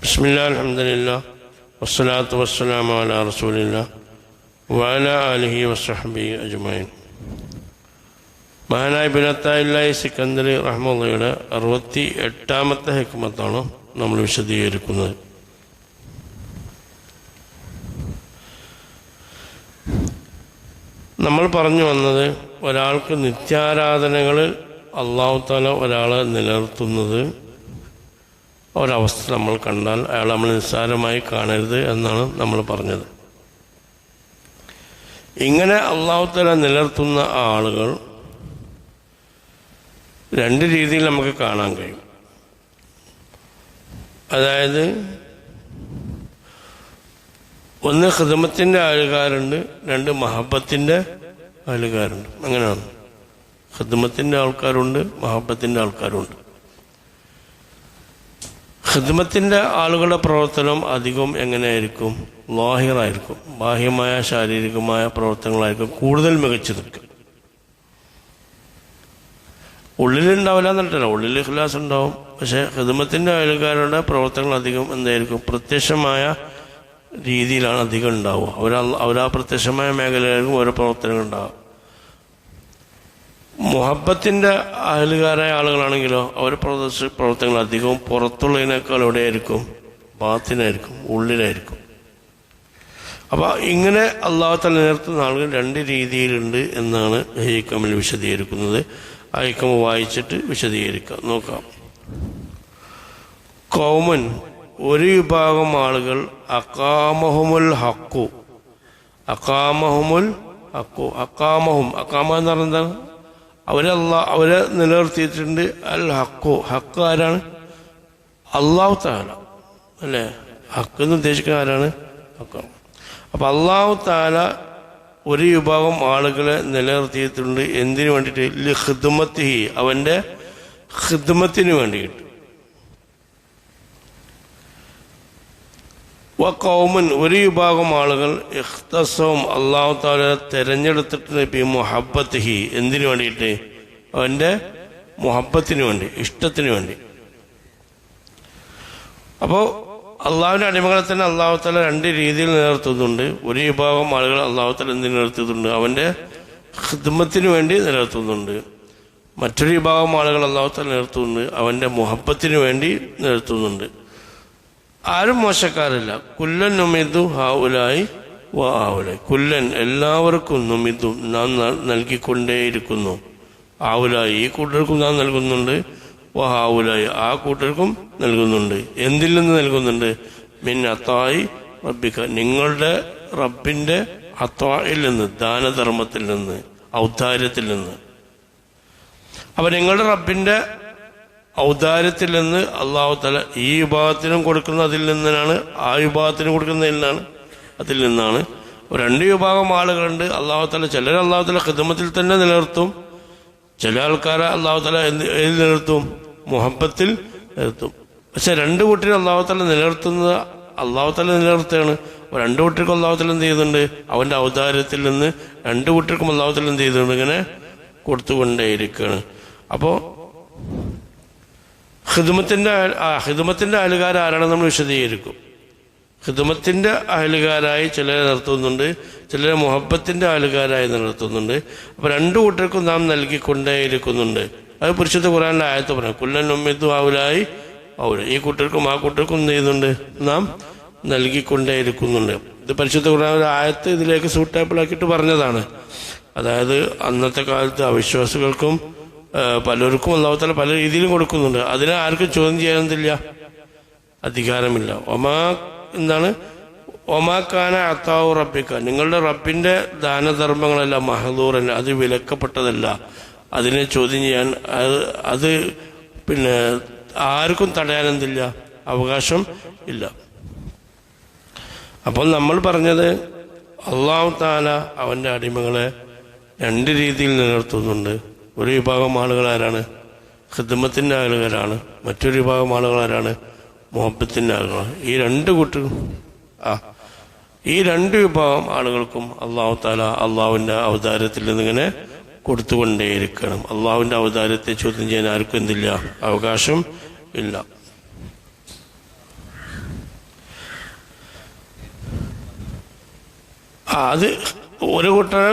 بسم الله الحمد لله والصلاة والسلام على رسول الله وعلى آله وصحبه أجمعين മഹാനായ ബിനത്തായില്ലായി സിക്കന്ദരി റഹ്മുള്ളയുടെ അറുപത്തി എട്ടാമത്തെ ഹിക്മത്താണ് നമ്മൾ വിശദീകരിക്കുന്നത് നമ്മൾ പറഞ്ഞു വന്നത് ഒരാൾക്ക് നിത്യാരാധനകളിൽ അള്ളാഹു താല ഒരാളെ നിലനിർത്തുന്നത് ഒരവസ്ഥ നമ്മൾ കണ്ടാൽ അയാൾ നമ്മൾ നിസ്സാരമായി കാണരുത് എന്നാണ് നമ്മൾ പറഞ്ഞത്. ഇങ്ങനെ അള്ളാഹു നിലർത്തുന്ന ആളുകൾ രണ്ട് രീതിയിൽ നമുക്ക് കാണാൻ കഴിയും. അതായത് ഒന്ന് ഹൃദമത്തിന്റെ ആൾക്കാരുണ്ട് രണ്ട് മഹബത്തിന്റെ ആൾക്കാരുണ്ട്. അങ്ങനെയാണ്. ഹൃദമത്തിന്റെ ആൾക്കാരുണ്ട് മഹബത്തിന്റെ ആൾക്കാരുണ്ട്. ഹിദ്മത്തിന്റെ ആളുകളുടെ പ്രവർത്തനം അധികം എങ്ങനെയായിരിക്കും? ലാഹിറായിരിക്കും ബാഹ്യമായ ശാരീരികമായ പ്രവർത്തനങ്ങളായിരിക്കും കൂടുതൽ മികച്ചു നിൽക്കും ഉള്ളിലുണ്ടാവില്ല എന്നിട്ടല്ല ഉള്ളിൽ ഇഖ്ലാസ് ഉണ്ടാവും. പക്ഷേ ഹിദ്മത്തിന്റെ അയൽക്കാരുടെ പ്രവർത്തനങ്ങൾ അധികം എന്തായിരിക്കും? പ്രത്യക്ഷമായ രീതിയിലാണ് അധികം ഉണ്ടാവുക. അവർ അവരാ പ്രത്യക്ഷമായ മേഖലയിലായിരിക്കും ഓരോ പ്രവർത്തനങ്ങൾ ഉണ്ടാവുക. മുഹബത്തിന്റെ അയലുകാരായ ആളുകളാണെങ്കിലോ അവർ പ്രദർശി പ്രവർത്തനങ്ങൾ അധികവും പുറത്തുള്ളതിനേക്കാൾ എവിടെയായിരിക്കും? ബാത്തിനായിരിക്കും ഉള്ളിലായിരിക്കും. അപ്പോൾ ഇങ്ങനെ അള്ളാഹു നിലനിർത്തുന്ന ആളുകൾ രണ്ട് രീതിയിലുണ്ട് എന്നാണ് ഹൈക്കമിൽ വിശദീകരിക്കുന്നത്. ഹൈക്കമ വായിച്ചിട്ട് വിശദീകരിക്കാം. നോക്കാം. കൗമൻ ഒരു വിഭാഗം ആളുകൾ അക്കാമഹുമുൽ ഹക്കു അക്കാമഹുമുൽ ഹക്കു അക്കാമഹും അക്കാമ എന്ന് പറഞ്ഞാൽ എന്താണ്? അവരല്ല അവരെ നിലനിർത്തിയിട്ടുണ്ട് അൽ ഹക്കോ. ഹക്ക് ആരാണ്? അള്ളാഹു താല അല്ലേ? ഹക്ക് എന്ന് ഉദ്ദേശിക്കുന്ന ആരാണ്? ഹക്ക. അപ്പം അള്ളാഹു താല ഒരു വിഭാഗം ആളുകളെ നിലനിർത്തിയിട്ടുണ്ട്. എന്തിനു വേണ്ടിയിട്ട്? ഹിദ്മത്തി അവന്റെ ഹിദ്മത്തിന് വേണ്ടിയിട്ട്. വ കൗമൻ ഒരു വിഭാഗം ആളുകൾ ഇഖ്തസവും അള്ളാഹു താല തിരഞ്ഞെടുത്തിട്ട് ബി മുഹബത്തിഹി എന്തിനു വേണ്ടിയിട്ട്? അവന്റെ മുഹബത്തിന് വേണ്ടി ഇഷ്ടത്തിന് വേണ്ടി. അപ്പോൾ അള്ളാഹുവിന്റെ അടിമകളെ തന്നെ അള്ളാഹു താല രണ്ട് രീതിയിൽ നിലനിർത്തുന്നുണ്ട്. ഒരു വിഭാഗം ആളുകൾ അള്ളാഹു താല എന്തിനു നിലനിർത്തുന്നുണ്ട്? അവന്റെ ഹിദ്മത്തിന് വേണ്ടി നിലനിർത്തുന്നുണ്ട്. മറ്റൊരു വിഭാഗം ആളുകൾ അള്ളാഹു താല നിലനിർത്തുന്നുണ്ട്. അവന്റെ മുഹബത്തിന് വേണ്ടി നിലനിർത്തുന്നുണ്ട്. ആരും മോശക്കാരല്ല. കുല്ലൻ നുമിതു ഹാവുലായി വ ആവുലായി കുല്ലൻ എല്ലാവർക്കും നുമിതു നാം നൽകിക്കൊണ്ടേയിരിക്കുന്നു. ആവുലായി ഈ കൂട്ടർക്കും നാം നൽകുന്നുണ്ട്. വ ഹാവുലായി ആ കൂട്ടർക്കും നൽകുന്നുണ്ട്. എന്തിൽ നിന്ന് നൽകുന്നുണ്ട്? മിൻ അത്തായി റബ്ബിക്ക നിങ്ങളുടെ റബ്ബിന്റെ അത്തായിൽ നിന്ന് ദാനധർമ്മത്തിൽ നിന്ന് ഔദാര്യത്തിൽ നിന്ന്. അപ്പൊ നിങ്ങളുടെ റബ്ബിന്റെ ഔദാര്യത്തിൽ നിന്ന് അള്ളാഹു തല ഈ വിഭാഗത്തിനും കൊടുക്കുന്ന അതിൽ നിന്നാണ് ആ വിഭാഗത്തിനും കൊടുക്കുന്നതിൽ നിന്നാണ് അതിൽ നിന്നാണ്. രണ്ട് വിഭാഗം ആളുകളുണ്ട്. അള്ളാഹു തല ചിലർ അള്ളാഹു തല ഹിദമത്തിൽ തന്നെ നിലനിർത്തും. ചില ആൾക്കാരെ അള്ളാഹു തല ഏതിൽ നിലനിർത്തും? മുഹബത്തിൽ നിലനിർത്തും. പക്ഷെ രണ്ട് കൂട്ടരും അള്ളാഹു തല നിലനിർത്തുന്നത് അള്ളാഹു തല നിലനിർത്തുകയാണ്. രണ്ട് കുട്ടികൾക്കും അള്ളാഹു തല എന്ത് ചെയ്യുന്നുണ്ട്? അവന്റെ ഔദാര്യത്തിൽ നിന്ന് രണ്ട് കുട്ടികൾക്കും അള്ളാഹു തല എന്ത് ചെയ്യുന്നുണ്ട്? ഇങ്ങനെ കൊടുത്തുകൊണ്ടേയിരിക്കുകയാണ്. അപ്പോൾ ഹിദുമത്തിന്റെ ഹിദുമത്തിന്റെ അയലുകാർ ആരാണെന്ന് നമ്മൾ വിശദീകരിക്കും. ഹിദുമത്തിന്റെ അയലുകാരായി ചിലരെ നിർത്തുന്നുണ്ട് ചിലരെ മുഹബത്തിന്റെ അയലുകാരായി നിർത്തുന്നുണ്ട്. അപ്പോൾ രണ്ടു കൂട്ടർക്കും നാം നൽകിക്കൊണ്ടേയിരിക്കുന്നുണ്ട്. അത് പുരുഷത്തെ ഖുറാനിലെ ആയത്ത് പറയാം കുല്ലൻ ഉമ്മിത്തു ആവുലായി അവർ ഈ കൂട്ടർക്കും ആ കൂട്ടർക്കും എന്ത് ചെയ്യുന്നുണ്ട്? നാം നൽകിക്കൊണ്ടേയിരിക്കുന്നുണ്ട്. ഇത് പരിശുദ്ധ ഖുറാനിലെ ആയത്ത് ഇതിലേക്ക് സൂട്ടാപ്പിളാക്കിയിട്ട് പറഞ്ഞതാണ്. അതായത് അന്നത്തെ കാലത്ത് അവിശ്വാസികൾക്കും പലർക്കും അള്ളാഹുത്തല പല രീതിയിലും കൊടുക്കുന്നുണ്ട്. അതിനെ ആർക്കും ചോദ്യം ചെയ്യാനെന്തില്ല അധികാരമില്ല. ഒമാ എന്താണ്? ഒമാക്കാന അത്താവു റബ്ബിക്ക നിങ്ങളുടെ റബ്ബിന്റെ ദാനധർമ്മങ്ങളെല്ലാം മഹദൂറൻ അത് വിലക്കപ്പെട്ടതല്ല. അതിനെ ചോദ്യം ചെയ്യാൻ അത് അത് പിന്നെ ആർക്കും തടയാനെന്തില്ല. അവകാശം ഇല്ല. അപ്പോൾ നമ്മൾ പറഞ്ഞത് അള്ളാഹു താല അവന്റെ അടിമകളെ രണ്ട് രീതിയിൽ നിലനിർത്തുന്നുണ്ട്. ഒരു വിഭാഗം ആളുകൾ ആരാണ്? ഹിദ്മത്തിന്റെ ആളുകാരാണ് മറ്റൊരു വിഭാഗം ആളുകൾ ആരാണ്? മുഹബത്തിന്റെ ആളുകളാണ്. ഈ രണ്ട് കൂട്ടർ ആ ഈ രണ്ട് വിഭാഗം ആളുകൾക്കും അള്ളാഹു താല അള്ളാഹുവിന്റെ അവതാരത്തിൽ നിന്നിങ്ങനെ കൊടുത്തുകൊണ്ടേയിരിക്കണം. അള്ളാഹുവിന്റെ അവതാരത്തെ ചോദ്യം ചെയ്യാൻ ആർക്കും എന്തില്ല? അവകാശം ഇല്ല. അത് ഒരു കൂട്ടരെ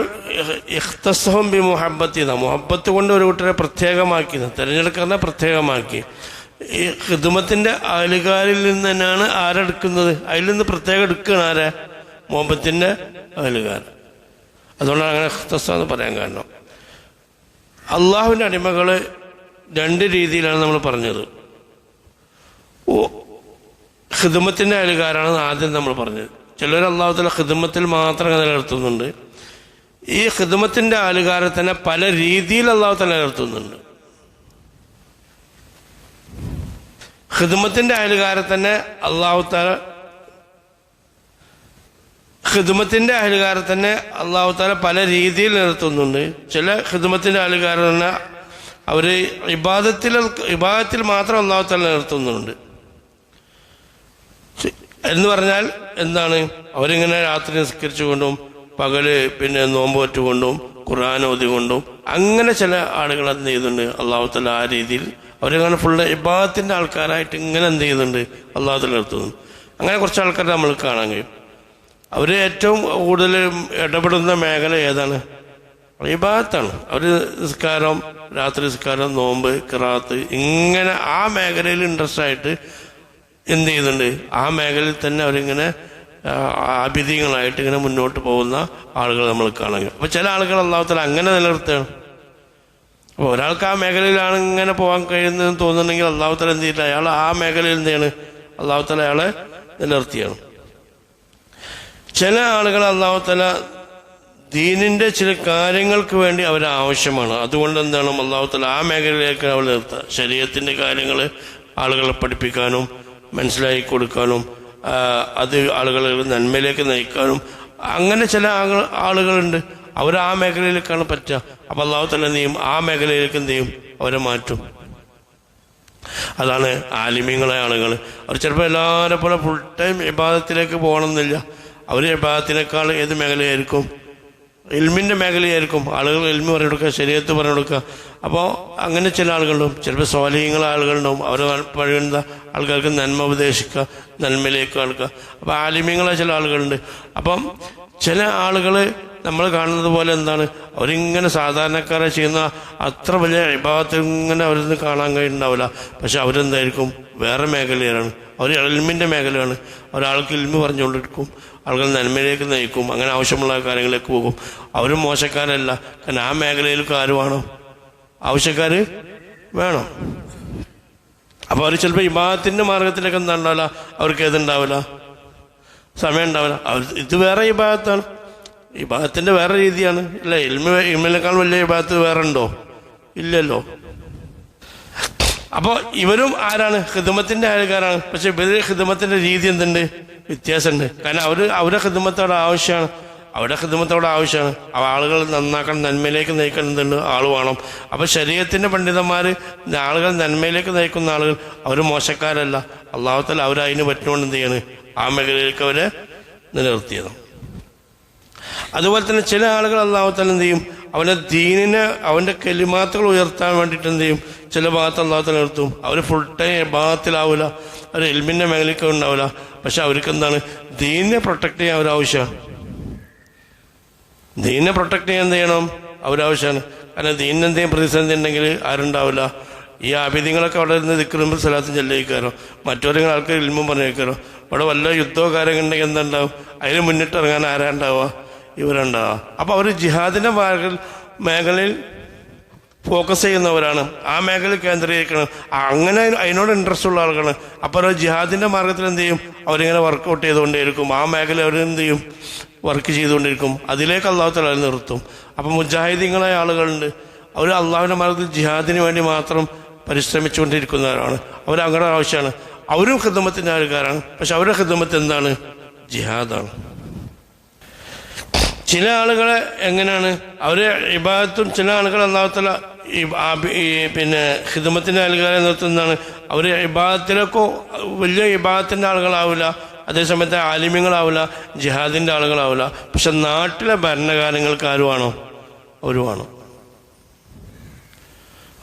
ഇഖ്തസഹം ബി മുഹബത്തി മുഹബത്ത് കൊണ്ട് ഒരു കൂട്ടരെ പ്രത്യേകമാക്കി തിരഞ്ഞെടുക്കുന്ന പ്രത്യേകമാക്കി. ഈ ഹിദുമത്തിന്റെ അയലുകാരിൽ നിന്ന് തന്നെയാണ് ആരെടുക്കുന്നത്? അതിൽ നിന്ന് പ്രത്യേകം എടുക്കുകയാണ് ആരെ? മുഹബത്തിന്റെ അയലുകാർ അതുകൊണ്ടാണ് അങ്ങനെ ഇഖ്തസ എന്ന് പറയാൻ കാരണം. അള്ളാഹുവിന്റെ അടിമകൾ രണ്ട് രീതിയിലാണ് നമ്മൾ പറഞ്ഞത്. ഹിദുമത്തിന്റെ അയലുകാരാണ് ആദ്യം നമ്മൾ പറഞ്ഞത്. ചിലർ അള്ളാഹുത്തല ഹിദമത്തിൽ മാത്രം നിലനിർത്തുന്നുണ്ട്. ഈ ഹിദമത്തിന്റെ തന്നെ പല രീതിയിൽ അള്ളാഹുത്തല നിലനിർത്തുന്നുണ്ട്. ഹിദമത്തിന്റെ അയലുകാരെ തന്നെ അള്ളാഹുത്താല ഹിദമത്തിന്റെ തന്നെ അള്ളാഹുത്താല പല രീതിയിൽ നിലനിർത്തുന്നുണ്ട്. ചില ഹിദമത്തിന്റെ അയലുകാരെ തന്നെ അവർ ഇബാദത്തിൽ ഇബാദത്തിൽ മാത്രം അള്ളാഹുത്താല നിലനിർത്തുന്നുണ്ട്. എന്ന് പറഞ്ഞാൽ എന്താണ്? അവരിങ്ങനെ രാത്രി നിസ്കരിച്ചുകൊണ്ടും പകൽ പിന്നെ നോമ്പ് വെച്ചുകൊണ്ടും ഖുർആൻ ഓതിക്കൊണ്ടും അങ്ങനെ ചില ആളുകൾ എന്ത് ചെയ്യുന്നുണ്ട്? അള്ളാഹുത്തല ആ രീതിയിൽ അവരങ്ങനെ ഫുള്ള് ഇബാദത്തിന്റെ ആൾക്കാരായിട്ട് ഇങ്ങനെ എന്ത് ചെയ്യുന്നുണ്ട്? അള്ളാഹുത്തല നിർത്തുന്നു. അങ്ങനെ കുറച്ച് ആൾക്കാരെ നമ്മൾ കാണാൻ കഴിയും. അവർ ഏറ്റവും കൂടുതൽ ഇടപെടുന്ന മേഖല ഏതാണ്? ഇബാദത്താണ്. അവർ നിസ്കാരം രാത്രി നിസ്കാരം നോമ്പ് കിറാത്ത് ഇങ്ങനെ ആ മേഖലയിൽ ഇൻട്രസ്റ്റ് ആയിട്ട് എന്ത് ചെയ്യുന്നുണ്ട്? ആ മേഖലയിൽ തന്നെ അവരിങ്ങനെ ആ, ആഭിധീയങ്ങളായിട്ട് ഇങ്ങനെ മുന്നോട്ട് പോകുന്ന ആളുകൾ നമ്മൾ കാണാൻ കഴിയും. അപ്പൊ ചില ആളുകൾ അള്ളാഹുത്തല അങ്ങനെ നിലനിർത്തുകയാണ്. അപ്പൊ ഒരാൾക്ക് ആ മേഖലയിലാണ് ഇങ്ങനെ പോകാൻ കഴിയുന്നതെന്ന് തോന്നുന്നുണ്ടെങ്കിൽ അള്ളാഹുത്തല എന്ത് ചെയ്യില്ല അയാൾ ആ മേഖലയിൽ എന്തെയാണ് അള്ളാഹുത്തല അയാളെ നിലനിർത്തിയാണ്. ചില ആളുകൾ അള്ളാഹുത്തല ദീനിന്റെ ചില കാര്യങ്ങൾക്ക് വേണ്ടി അവർ ആവശ്യമാണ്. അതുകൊണ്ട് എന്താണ്? അള്ളാഹുത്തല ആ മേഖലയിലേക്ക് അവർ നിർത്തുക. ശരീരത്തിന്റെ കാര്യങ്ങൾ ആളുകളെ പഠിപ്പിക്കാനും മനസ്സിലാക്കി കൊടുക്കാനും അത് ആളുകളെ നന്മയിലേക്ക് നയിക്കാനും അങ്ങനെ ചില ആളു- ആളുകളുണ്ട്. അവർ ആ മേഖലയിലേക്കാണ് പറ്റുക. അപ്പൊ അള്ളാഹു എന്ത് ചെയ്യും? ആ മേഖലയിലേക്ക് എന്ത് ചെയ്യും? അവരെ മാറ്റും. അതാണ് ആലിമ്യങ്ങളായ ആളുകൾ അവർ ചിലപ്പോൾ എല്ലാവരെ പോലെ ഫുൾ ടൈം വിഭാഗത്തിലേക്ക് പോകണമെന്നില്ല അവർ വിഭാഗത്തിനേക്കാൾ ഏത് മേഖലയായിരിക്കും? ഇൽമിന്റെ മേഖലയായിരിക്കും. ആളുകൾ എൽമി പറഞ്ഞു കൊടുക്കുക ശരീരത്ത് പറഞ്ഞു കൊടുക്കുക അപ്പോൾ അങ്ങനെ ചില ആളുകളുണ്ടാവും. ചിലപ്പോൾ സ്വാലീയങ്ങളെ ആളുകളുണ്ടാവും. അവരെ പഴയുന്ന ആൾക്കാർക്ക് നന്മ ഉപദേശിക്കുക നന്മയിലേക്ക് ആൾക്കുക. അപ്പോൾ ആലിമ്യങ്ങളായ ചില ആളുകളുണ്ട്. അപ്പം ചില ആളുകൾ നമ്മൾ കാണുന്നത് പോലെ എന്താണ്? അവരിങ്ങനെ സാധാരണക്കാരെ ചെയ്യുന്ന അത്ര വലിയ വിഭാഗത്തിൽ ഇങ്ങനെ അവരിന്ന് കാണാൻ കഴിയുന്നുണ്ടാവില്ല. പക്ഷെ അവരെന്തായിരിക്കും? വേറെ മേഖലയിലാണ്. അവർ എൽമിന്റെ മേഖലയാണ്. ഒരാൾക്ക് എൽമി പറഞ്ഞുകൊണ്ടിരിക്കും. ആളുകൾ നന്മയിലേക്ക് നയിക്കും അങ്ങനെ ആവശ്യമുള്ള കാര്യങ്ങളിലേക്ക് പോകും. അവരും മോശക്കാരല്ല. കാരണം ആ മേഖലയിലേക്ക് ആര് വേണം. ആവശ്യക്കാർ വേണം. അപ്പോൾ അവർ ചിലപ്പോൾ വിഭാഗത്തിന്റെ മാർഗത്തിലേക്ക് എന്താ ഉണ്ടാവില്ല അവർക്ക് ഏതുണ്ടാവില്ല സമയം ഉണ്ടാവില്ല. അവർ ഇത് വേറെ വിഭാഗത്താണ് വിഭാഗത്തിന്റെ വേറെ രീതിയാണ്. ഇല്ല ഇൽമ ഇൽമിനേക്കാൾ വലിയ വിഭാഗത്ത് വേറെ ഉണ്ടോ? ഇല്ലല്ലോ. അപ്പോൾ ഇവരും ആരാണ്? ഹിദമത്തിന്റെ ആൾക്കാരാണ് പക്ഷെ ഇവർ ഹിദമത്തിന്റെ രീതി എന്തുണ്ട്? വ്യത്യാസമുണ്ട്. കാരണം അവർ അവരുടെ ഹിദമത്തോടെ ആവശ്യമാണ്. അവരുടെ ഹിദമത്തോടെ ആവശ്യമാണ്. അവ ആളുകൾ നന്നാക്കണം നന്മയിലേക്ക് നയിക്കണം എന്തുണ്ട് ആൾ വേണം. അപ്പൊ ശരീരത്തിന്റെ പണ്ഡിതന്മാര് ആളുകൾ നന്മയിലേക്ക് നയിക്കുന്ന ആളുകൾ അവർ മോശക്കാരല്ല. അള്ളാഹുത്തൽ അവർ അതിന് പറ്റുകൊണ്ട് എന്ത് ചെയ്യാണ്? ആ മേഖലയിലേക്ക് അവരെ നിലനിർത്തിയത് അതുപോലെ തന്നെ ചില ആളുകൾ അള്ളാഹുത്തൽ എന്ത് ചെയ്യും? അവന്റെ ദീനിനെ അവന്റെ കെലിമാത്തുകൾ ഉയർത്താൻ വേണ്ടിയിട്ട് എന്ത് ചെയ്യും? ചില ഭാഗത്ത് അള്ളാഹത്തിൽ നിർത്തും. അവർ ഫുൾ ടൈം ഭാഗത്തിലാവില്ല അവർ എൽമിന്റെ മേഖലയ്ക്ക് ഉണ്ടാവില്ല പക്ഷെ അവർക്ക് എന്താണ്? ദീനിനെ പ്രൊട്ടക്ട് ചെയ്യാൻ അവരാവശ്യമാണ് ദീനിനെ പ്രൊട്ടക്ട് ചെയ്യാൻ എന്ത് ചെയ്യണം? അവരാവശ്യമാണ് കാരണം ദീനിന് എന്തെങ്കിലും പ്രതിസന്ധി ഉണ്ടെങ്കിൽ ആരുണ്ടാവില്ല. ഈ ആഭിദ്യങ്ങളൊക്കെ അവിടെ നിന്ന് ദിക്കുമ്പോൾ സ്ഥലത്ത് ചെല്ലിക്കാരോ മറ്റോരെങ്കിലും ആൾക്കാർ ഇൽമും പറഞ്ഞേക്കാരോ? അവിടെ വല്ല യുദ്ധമോ കാര്യങ്ങളുണ്ടെങ്കിൽ എന്താ എന്തുണ്ടാവും അതിന് മുന്നിട്ട് ഇറങ്ങാൻ ആരാ ഇവരുണ്ടാവുക അപ്പോൾ അവർ ജിഹാദിന്റെ മാർഗ മേഖലയിൽ ഫോക്കസ് ചെയ്യുന്നവരാണ്. ആ മേഖല കേന്ദ്രീകരിക്കണം. അങ്ങനെ അതിനോട് ഇൻട്രസ്റ്റ് ഉള്ള ആളുകളാണ്. അപ്പോൾ അവർ ജിഹാദിന്റെ മാർഗത്തിൽ എന്ത് ചെയ്യും? അവരിങ്ങനെ വർക്കൗട്ട് ചെയ്തുകൊണ്ടേയിരിക്കും. ആ മേഖല അവർ എന്ത് ചെയ്യും? വർക്ക് ചെയ്തുകൊണ്ടിരിക്കും അതിലേക്ക് അള്ളാഹുത്തല നിർത്തും. അപ്പം മുജാഹിദീങ്ങളായ ആളുകളുണ്ട്. അവർ അള്ളാഹുവിന്റെ മാർഗത്തിൽ ജിഹാദിന് വേണ്ടി മാത്രം പരിശ്രമിച്ചുകൊണ്ടിരിക്കുന്നവരാണ്. അവർ അങ്ങനെ ആവശ്യമാണ്. അവരും ഹിദമത്തിന്റെ ആൾക്കാരാണ്. പക്ഷെ അവരുടെ ഹിദമത്ത് എന്താണ്? ജിഹാദാണ്. ചില ആളുകളെ എങ്ങനെയാണ്? അവർ ഇബാദത്തും ചില ആളുകൾ അള്ളാഹത്തല പിന്നെ ഹിദമത്തിന്റെ ആളുകളെ നിർത്തുന്നതാണ്. അവർ ഇബാദത്തിലൊക്കെ വലിയ ഇബാദത്തിന്റെ ആളുകളാവില്ല അതേസമയത്ത് ആലിമ്യങ്ങളാവില്ല ജിഹാദിന്റെ ആളുകളാവില്ല പക്ഷെ നാട്ടിലെ ഭരണകാര്യങ്ങൾക്ക് ആരുമാണോ അവരുമാണോ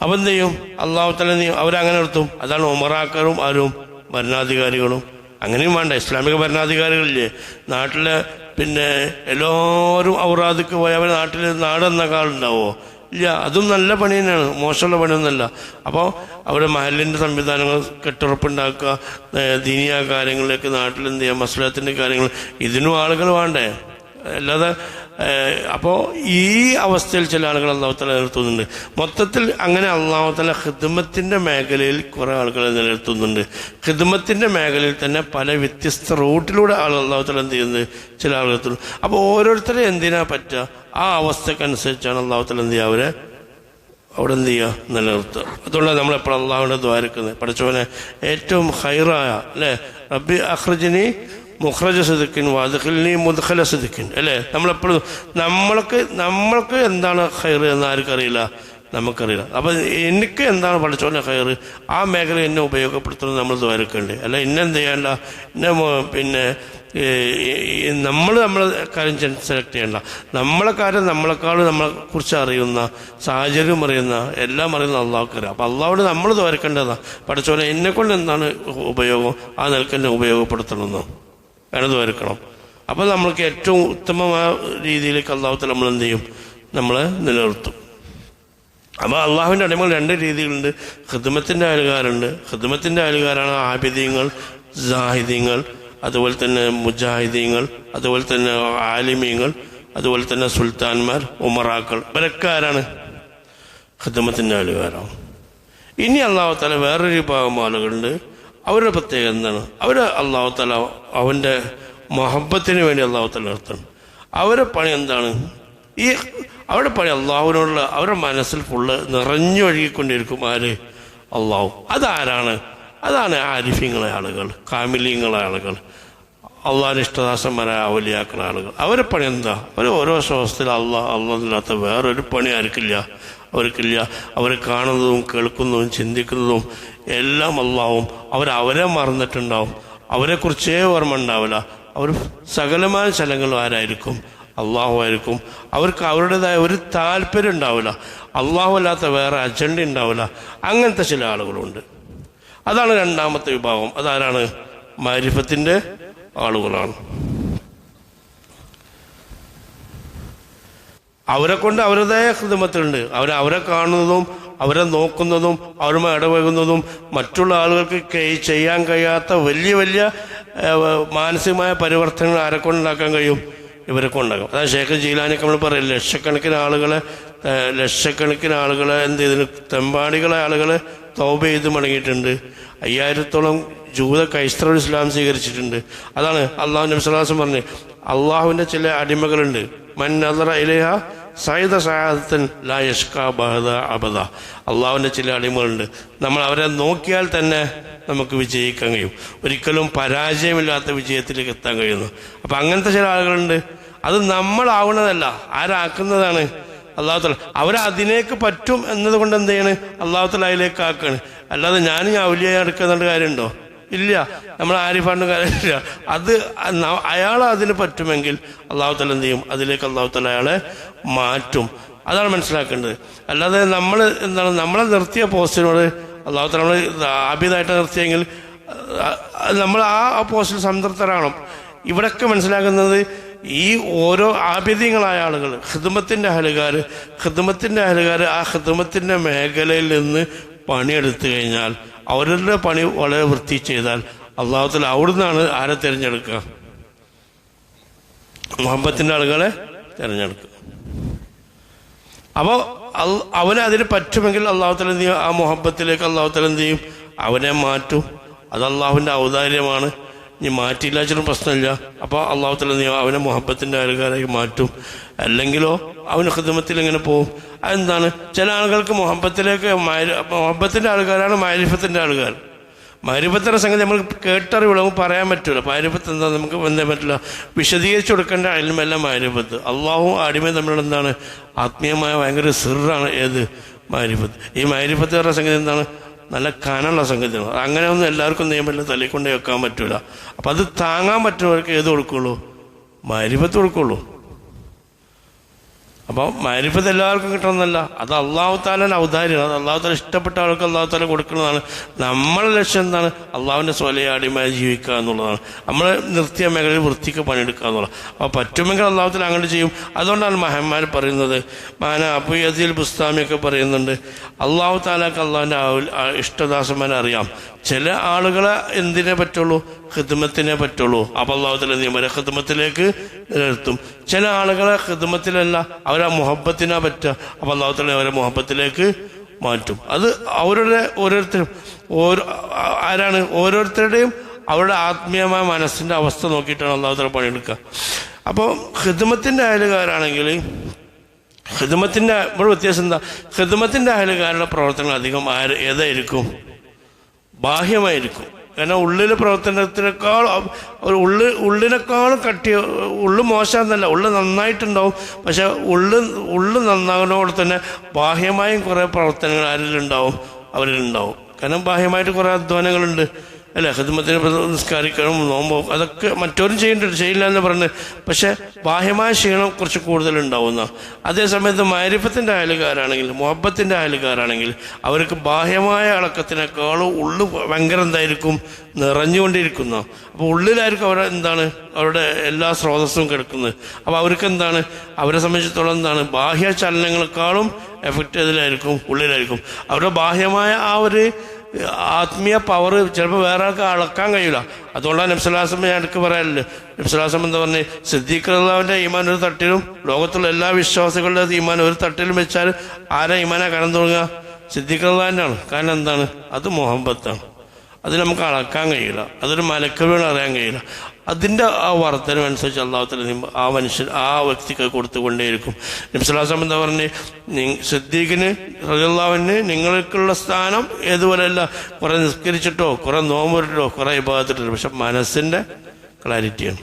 അപ്പം എന്ത് ചെയ്യും? അള്ളാഹുത്തല അവരങ്ങനെ നിർത്തും. അതാണ് ഉമറാക്കറും ആരും ഭരണാധികാരികളും. അങ്ങനെയും വേണ്ട. ഇസ്ലാമിക ഭരണാധികാരികളില്ലേ? നാട്ടിലെ പിന്നെ എല്ലാവരും ഔറാദിക്ക് പോയി അവരെ നാട്ടിൽ നാടെന്ന കാളുണ്ടാവോ? ഇല്ല അതും നല്ല പണി തന്നെയാണ്. മോശമുള്ള പണിയൊന്നുമല്ല. അപ്പോൾ അവരുടെ മഹലിന്റെ സംവിധാനങ്ങൾ കെട്ടുറപ്പുണ്ടാക്കുക ദീനിയ കാര്യങ്ങളിലേക്ക് നാട്ടിൽ എന്ത് ചെയ്യുക മസ്ലത്തിന്റെ കാര്യങ്ങൾ. ഇതിനും ആളുകൾ വേണ്ടേ? അല്ലാതെ അപ്പോൾ ഈ അവസ്ഥയിൽ ചില ആളുകൾ അള്ളാഹുത്തല നിലനിർത്തുന്നുണ്ട്. മൊത്തത്തിൽ അങ്ങനെ അള്ളാഹുത്തല ഹിദ്മത്തിന്റെ മേഖലയിൽ കുറേ ആളുകളെ നിലനിർത്തുന്നുണ്ട്. ഹിദ്മത്തിന്റെ മേഖലയിൽ തന്നെ പല വ്യത്യസ്ത റൂട്ടിലൂടെ ആളുകൾ അള്ളാഹുത്തല എന്ത് ചെയ്യുന്നത് ചില ആളുകൾ അപ്പോൾ ഓരോരുത്തരെ എന്തിനാ പറ്റുക ആ അവസ്ഥക്കനുസരിച്ചാണ് അള്ളാഹുത്തല എന്ത് ചെയ്യുക അവരെ അവിടെ എന്ത് ചെയ്യുക? നിലനിർത്തുക. അതുകൊണ്ട് നമ്മൾ എപ്പോഴും അള്ളാഹുവിന്റെ ദ്വാരക്കുന്നത്. പഠിച്ചവനെ ഏറ്റവും ഹൈറായ അല്ലേ? റബ്ബി അഖ്റജിനി മുഖ്റജ സിദ്ദിഖിൻ വാദഖിലിനി മുദ്ഖല സിദ്ദിഖിൻ അല്ലേ? നമ്മളെപ്പോഴും നമ്മൾക്ക് നമ്മൾക്ക് എന്താണ് ഹൈർ എന്ന് ആർക്കറിയില്ല നമുക്കറിയില്ല. അപ്പം എനിക്ക് എന്താണ് പഠിച്ചോനെ ഹൈർ ആ മേഖല എന്നെ ഉപയോഗപ്പെടുത്തുന്നത് നമ്മൾ ദ്വാരക്കുന്നുണ്ട് അല്ല ഇന്നെന്ത് ചെയ്യണ്ട? എന്നെ പിന്നെ നമ്മൾ നമ്മളെ കാര്യം സെലക്ട് ചെയ്യണ്ട. നമ്മളെ കാര്യം നമ്മളെക്കാൾ നമ്മളെ കുറിച്ച് അറിയുന്ന സാഹചര്യം അറിയുന്ന എല്ലാം അറിയുന്ന അള്ളാഹുക്കറിയാം. അപ്പം അള്ളാഹോട് നമ്മൾ ദ്വാരക്കേണ്ടതാണ്. പഠിച്ചോനെ എന്നെ കൊണ്ട് എന്താണ് ഉപയോഗം? ആ നിലയ്ക്ക് എന്നെ ഉപയോഗപ്പെടുത്തണമെന്നോ. വേണം വരുക്കണം അപ്പൊ നമ്മൾക്ക് ഏറ്റവും ഉത്തമമായ രീതിയിലേക്ക് അള്ളാഹുത്തിൽ നമ്മൾ എന്ത് ചെയ്യും? നമ്മളെ നിലനിർത്തും. അപ്പോൾ അള്ളാഹുവിന്റെ അടിമകൾ രണ്ട് രീതികളുണ്ട് ഹൃദമത്തിന്റെ അയൽക്കാരുണ്ട്. ഹൃദമത്തിന്റെ അയൽക്കാരാണ് ആബിദ്യങ്ങൾ ജാഹിദ്യങ്ങൾ അതുപോലെ തന്നെ മുജാഹിദീങ്ങൾ അതുപോലെ തന്നെ ആലിമീങ്ങൾ അതുപോലെ തന്നെ സുൽത്താൻമാർ ഉമറാക്കൾ. ഇവരൊക്കെ ആരാണ്? ഹിദ്മത്തിന്റെ ഇനി അള്ളാഹു തല വേറൊരു വിഭാഗം ആളുകളുണ്ട്. അവരുടെ പ്രത്യേകത എന്താണ്? അവർ അള്ളാഹു തല അവന്റെ മഹബത്തിന് വേണ്ടി അള്ളാഹു തല നിർത്തണം അവരുടെ പണി എന്താണ്? ഈ അവരുടെ പണി അള്ളാഹുവിനോടുള്ള അവരുടെ മനസ്സിൽ ഫുള്ള് നിറഞ്ഞൊഴുകിക്കൊണ്ടിരിക്കും ആര്? അള്ളാഹു. അതാരാണ്? അതാണ് ആരിഫ്യങ്ങളെ ആളുകൾ കാമിലീങ്ങളെ ആളുകൾ അള്ളാഹിന് ഇഷ്ടദാസന്മാരായ അവലിയാക്കുന്ന ആളുകൾ. അവരെ പണി എന്താ? അവർ ഓരോ ശ്വാസത്തിൽ അള്ളാഹ് അള്ളാഹില്ലാത്ത വേറൊരു പണി ആർക്കില്ല. അവർക്കില്ല. അവർ കാണുന്നതും കേൾക്കുന്നതും ചിന്തിക്കുന്നതും എല്ലാം അള്ളാവും. മറന്നിട്ടുണ്ടാവും അവരെ മറന്നിട്ടുണ്ടാവും. അവരെക്കുറിച്ചേ ഓർമ്മ ഉണ്ടാവില്ല. അവർ സകലമായ സ്ഥലങ്ങളും ആരായിരിക്കും? അള്ളാഹു ആയിരിക്കും. അവർക്ക് അവരുടേതായ ഒരു താല്പര്യം ഉണ്ടാവില്ല. അള്ളാഹു അല്ലാത്ത വേറെ അജണ്ട ഉണ്ടാവില്ല. അങ്ങനത്തെ ചില ആളുകളുണ്ട്. അതാണ് രണ്ടാമത്തെ വിഭാഗം. അതാരാണ്? മാരിഫത്തിന്റെ ആളുകളാണ്. അവരെ കൊണ്ട് അവരുടേതായ ഹൃദമത്തിലുണ്ട് അവർ അവരെ കാണുന്നതും അവരെ നോക്കുന്നതും അവരുമായി ഇടപഴകുന്നതും മറ്റുള്ള ആളുകൾക്ക് ചെയ്യാൻ കഴിയാത്ത വലിയ വലിയ മാനസികമായ പരിവർത്തനങ്ങൾ ആരെ കൊണ്ടുണ്ടാക്കാൻ കഴിയും? ഇവരെ കൊണ്ടാകും അതായത് ഷേഖ് ജീലാനൊക്കെ നമ്മൾ പറയും ലക്ഷക്കണക്കിന് ആളുകളെ ലക്ഷക്കണക്കിന് ആളുകളെ എന്ത് ചെയ്തിന്? തെമ്പാടികളെ ആളുകളെ തൗബ ചെയ്ത് മടങ്ങിയിട്ടുണ്ട്. അയ്യായിരത്തോളം ജൂത ക്രൈസ്തവ ഇസ്ലാം സ്വീകരിച്ചിട്ടുണ്ട്. അതാണ് അള്ളാഹു നബ്സലാസം പറഞ്ഞ്. അള്ളാഹുവിന്റെ ചില അടിമകളുണ്ട്. ലായഷ്ക ബഹദ അബദ. ചില അടിമകളുണ്ട്. നമ്മൾ അവരെ നോക്കിയാൽ തന്നെ നമുക്ക് വിജയിക്കാൻ കഴിയും. ഒരിക്കലും പരാജയമില്ലാത്ത വിജയത്തിലേക്ക് എത്താൻ കഴിയുന്നു. അപ്പം അങ്ങനത്തെ ചില ആളുകളുണ്ട്. അത് നമ്മളാവുന്നതല്ല. ആരാക്കുന്നതാണ്? അള്ളാഹുത്തല അവരതിലേക്ക് പറ്റും എന്നതുകൊണ്ട് എന്ത് ചെയ്യണ്? അള്ളാഹുത്തല അതിലേക്ക് ആക്കാണ്. അല്ലാതെ ഞാൻ അവലിയായി നടക്കുന്നുണ്ട് കാര്യമുണ്ടോ? ഇല്ല. നമ്മൾ ആരിഫാണ്ടും കാര്യമില്ല അത് അയാൾ അതിന് പറ്റുമെങ്കിൽ അള്ളാഹു തല എന്ത് ചെയ്യും? അതിലേക്ക് അള്ളാഹു തല അയാളെ മാറ്റും. അതാണ് മനസ്സിലാക്കേണ്ടത്. അല്ലാതെ നമ്മൾ എന്താണ് നമ്മളെ നിർത്തിയ പോസ്റ്റിനോട് അള്ളാഹു തല നമ്മൾ ആബിദായിട്ട് നിർത്തിയെങ്കിൽ നമ്മൾ ആ പോസ്റ്റിൽ സംതൃപ്തരാകണം. ഇവിടൊക്കെ മനസ്സിലാക്കുന്നത് ഈ ഓരോ ആഭ്യതീയങ്ങളായ ആളുകൾ ഹിദമത്തിന്റെ അഹലുകാർ ഹിദമത്തിന്റെ അഹലുകാർ ആ ഹിദമത്തിന്റെ മേഖലയിൽ നിന്ന് പണിയെടുത്തു കഴിഞ്ഞാൽ അവരുടെ പണി വളരെ വൃത്തി ചെയ്താൽ അള്ളാഹുത്തിൽ അവിടുന്നാണ് ആരെ തിരഞ്ഞെടുക്കുക? മുഹമ്മത്തിന്റെ ആളുകളെ തിരഞ്ഞെടുക്കുക. അപ്പോൾ അവന് അതിന് പറ്റുമെങ്കിൽ അള്ളാഹുത്തല എന്ത് ചെയ്യും? ആ മുഹബത്തിലേക്ക് അള്ളാഹുത്തല എന്ത് ചെയ്യും? അവനെ മാറ്റും. അത് അള്ളാഹുവിന്റെ ഔദാര്യമാണ്. ഇനി മാറ്റിയില്ല ചില പ്രശ്നമില്ല. അപ്പോൾ അള്ളാഹുത്തല നീ അവനെ മുഹബത്തിന്റെ ആൾക്കാരായി മാറ്റും. അല്ലെങ്കിലോ അവന് ഹൃദമത്തിൽ ഇങ്ങനെ പോവും. അതെന്താണ്? ചില ആളുകൾക്ക് മുഹബത്തിലേക്ക് മുഹബത്തിന്റെ ആൾക്കാരാണ് മാരിഫത്തിന്റെ ആൾക്കാർ. മാരിഫത്തിന്റെ സംഗതി നമ്മൾ കേട്ടറിവുള്ള നമുക്ക് പറയാൻ പറ്റില്ല മാരിഫത്ത് എന്താ? നമുക്ക് എന്താ പറ്റില്ല? വിശദീകരിച്ചു കൊടുക്കേണ്ട അയൽമല്ല മാരിഫത്ത് അള്ളാഹും അടിമയും തമ്മിലുള്ള എന്താണ്? ആത്മീയമായ ഭയങ്കര സിറാണ് ഏത് മാരിഫത്ത് ഈ മാരിഫത്ത് പറഞ്ഞ സംഗതി എന്താണ്? നല്ല കനുള്ള സംഗതിയാണ് അങ്ങനെയൊന്നും എല്ലാവർക്കും നിയമമില്ല തലയിൽ കൊണ്ട് വെക്കാൻ പറ്റില്ല അപ്പം അത് താങ്ങാൻ പറ്റുന്നവർക്ക് ഏത് കൊടുക്കുള്ളൂ? മാരിഫത്ത് കൊടുക്കുള്ളൂ. അപ്പോൾ മരിപ്പത് എല്ലാവർക്കും കിട്ടണമെന്നല്ല. അത് അള്ളാഹു താലൻ ഔദാര്യം. അത് അള്ളാഹു താല ഇഷ്ടപ്പെട്ട ആൾക്ക് അള്ളാഹു താല കൊടുക്കുന്നതാണ്. നമ്മളെ ലക്ഷ്യം എന്താണ്? അള്ളാഹുവിന്റെ സ്വലയാടിമായി ജീവിക്കുക എന്നുള്ളതാണ്. നമ്മൾ നിർത്തിയ മേഖലയിൽ വൃത്തിക്ക് പണിയെടുക്കുക എന്നുള്ളത് അപ്പോൾ പറ്റുമെങ്കിൽ അള്ളാഹു താല അങ്ങനെ ചെയ്യും. അതുകൊണ്ടാണ് മഹന്മാർ പറയുന്നത്. മാന അബു യസീൽ ബുസ്താമിയൊക്കെ പറയുന്നുണ്ട്. അള്ളാഹു താലാക്ക് അള്ളാഹുവിന്റെ ഇഷ്ടദാസന്മാരെ അറിയാം. ചില ആളുകളെ എന്തിനെ പറ്റുള്ളൂ? ഹിദ്മത്തിനെ പറ്റുള്ളൂ. അപ്പോൾ അള്ളാഹുത്തല നിയമരെ ഹിദ്മത്തിലേക്ക് നിലനിർത്തും. ചില ആളുകളെ ഹിദ്മത്തിലല്ല അവരെ മുഹബത്തിനാ പറ്റുക. അപ്പം അള്ളാഹുത്തല അവരെ മുഹബത്തിലേക്ക് മാറ്റും. അത് അവരുടെ ഓരോരുത്തരും ഓരോ ആരാണ് ഓരോരുത്തരുടെയും അവരുടെ ആത്മീയമായ മനസ്സിന്റെ അവസ്ഥ നോക്കിയിട്ടാണ് അള്ളാഹുത്തല പണിയെടുക്കുക. അപ്പോൾ ഹിദ്മത്തിന്റെ അയലുകാരാണെങ്കിൽ ഹിദ്മത്തിന്റെ ഇവിടെ വ്യത്യാസം എന്താ? ഹിദ്മത്തിന്റെ അയലുകാരുടെ പ്രവർത്തനങ്ങൾ അധികം ആര് ഏതായിരിക്കും? ബാഹ്യമായിരിക്കും. കാരണം ഉള്ളിലെ പ്രവർത്തനത്തിനേക്കാൾ ഉള്ളി ഉള്ളിനേക്കാളും കട്ടി ഉള്ളു മോശമെന്നല്ല ഉള്ളു നന്നായിട്ടുണ്ടാവും. പക്ഷെ ഉള്ളു ഉള്ളു നന്നാകുന്നതോടെ തന്നെ ബാഹ്യമായും കുറേ പ്രവർത്തനങ്ങൾ ആരിലുണ്ടാവും അവരിലുണ്ടാവും. കാരണം ബാഹ്യമായിട്ട് കുറേ അധ്വാനങ്ങളുണ്ട്. അല്ലേ ഹിദ്മത്തിന് നിസ്കാരിക്കണം നോമ്പോ അതൊക്കെ മറ്റവരും ചെയ്യേണ്ടത് ചെയ്യില്ല എന്ന് പറഞ്ഞ് പക്ഷെ ബാഹ്യമായ ക്ഷീണം കുറച്ച് കൂടുതലുണ്ടാവുന്ന. അതേസമയത്ത് മാരിഫത്തിന്റെ അയലുകാരാണെങ്കിൽ മുഹബത്തിന്റെ അയലുകാരാണെങ്കിൽ അവർക്ക് ബാഹ്യമായ അളക്കത്തിനേക്കാളും ഉള്ളു ഭയങ്കര എന്തായിരിക്കും? നിറഞ്ഞുകൊണ്ടിരിക്കുന്ന. അപ്പോൾ ഉള്ളിലായിരിക്കും അവരെ എന്താണ്? അവരുടെ എല്ലാ സ്രോതസ്സും കിടക്കുന്നത്. അപ്പോൾ അവർക്ക് എന്താണ് അവരെ സംബന്ധിച്ചിടത്തോളം എന്താണ്? ബാഹ്യ ചലനങ്ങളെക്കാളും എഫക്റ്റ് ഇതിലായിരിക്കും ഉള്ളിലായിരിക്കും. അവരുടെ ബാഹ്യമായ ആ ഒരു ആത്മീയ പവർ ചിലപ്പോൾ വേറെ ആൾക്ക് അളക്കാൻ കഴിയില്ല അതുകൊണ്ടാണ് നബ്സലാസം ഞാൻ എനിക്ക് പറയാറില്ല നബ്സലാസം എന്താ പറഞ്ഞ്? സിദ്ദീഖ്ലാവിന്റെ ഈമാൻ ഒരു തട്ടിലും ലോകത്തുള്ള എല്ലാ വിശ്വാസികളുടെ ഈമാൻ ഒരു തട്ടിലും വെച്ചാൽ ആരാ ഈമാനെ കടം തുടങ്ങുക സിദ്ദീഖ്ലാന്റെ കാരണം എന്താണ്? അത് മുഹബത്താണ്. അത് നമുക്ക് അളക്കാൻ കഴിയില്ല അതൊരു മലക്കവിയാണ് അറിയാൻ കഴിയില്ല അതിന്റെ ആ വർധനം അനുസരിച്ച് അള്ളാഹുത്തല ആ മനുഷ്യൻ ആ വ്യക്തിക്ക് കൊടുത്തുകൊണ്ടേയിരിക്കും. നിംസലാസം എന്താ പറഞ്ഞ്? സിദ്ദീഖിന് റജുല്ലാവിന് നിങ്ങൾക്കുള്ള സ്ഥാനം ഏതുപോലെയല്ല? കുറെ നിസ്കരിച്ചിട്ടോ കുറെ നോമ്പുരിട്ടോ കുറെ വിഭാഗത്തിട്ടോ പക്ഷെ മനസ്സിന്റെ ക്ലാരിറ്റിയാണ്.